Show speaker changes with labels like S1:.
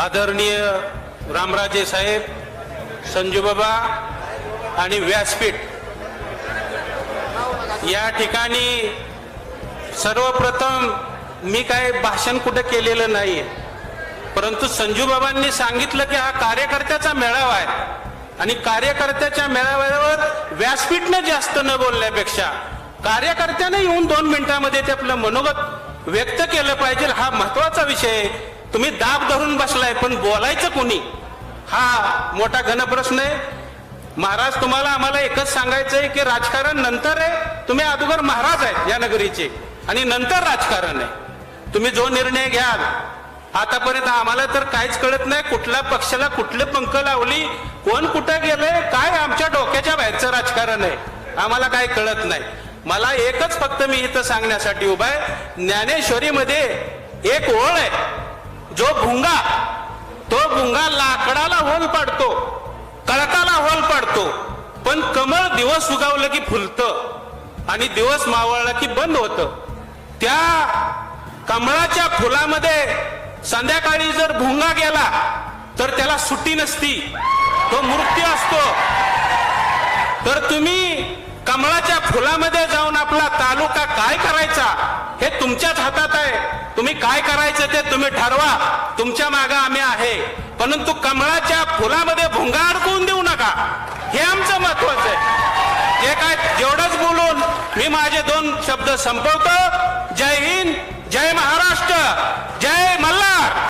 S1: आदरणीय रामराजे साहेब संजूबाबा आणि व्यासपीठ. या ठिकाणी सर्वप्रथम मी काय भाषण कुठं केलेलं नाही परंतु संजूबाबांनी सांगितलं की हा कार्यकर्त्याचा मेळावा आहे. आणि कार्यकर्त्याच्या मेळाव्यावर व्यासपीठनं जास्त न बोलण्यापेक्षा कार्यकर्त्यानं येऊन दोन मिनिटांमध्ये ते आपलं मनोगत व्यक्त केलं पाहिजे. हा महत्त्वाचा विषय आहे. तुम्ही दाब धरून बसलाय पण बोलायचं कोणी? हा मोठा घनप्रश्न आहे. महाराज तुम्हाला आम्हाला एकच सांगायचं आहे की राजकारण नंतर आहे. तुम्ही अगोदर महाराज आहेत या नगरीचे. आणि नंतर राजकारण आहे. तुम्ही जो निर्णय घ्याल आतापर्यंत आम्हाला तर काहीच कळत नाही कुठल्या पक्षाला कुठले पंख लावली कोण कुठं गेलंय काय आमच्या डोक्याच्या बाहेरचं राजकारण आहे. आम्हाला काय कळत नाही. मला एकच फक्त मी इथं सांगण्यासाठी उभा आहे. ज्ञानेश्वरीमध्ये एक ओळ आहे. जो भुंगा तो भुंगा लाकडाला होल पाडतो कळकाला होल पाडतो. पण कमळ दिवस उगावलं की फुलतं आणि दिवस मावळला की बंद होतं. त्या कमळाच्या फुलामध्ये संध्याकाळी जर भुंगा गेला तर त्याला सुट्टी नसती. तो मृत्यू असतो. तर तुम्ही कमळाच्या फुलामध्ये जाऊन आपला तालुका काय करायचा हे तुमच्याच हातात आहे. तुम्ही काय करायचं ते तुम्ही ठरवा. तुमच्या मागे आम्ही आहे. परंतु कमळाच्या फुलामध्ये भुंगा अडकवून देऊ नका. हे आमचं महत्वाचं आहे. जे काय जेवढंच बोलून मी माझे दोन शब्द संपवतो. जय हिंद.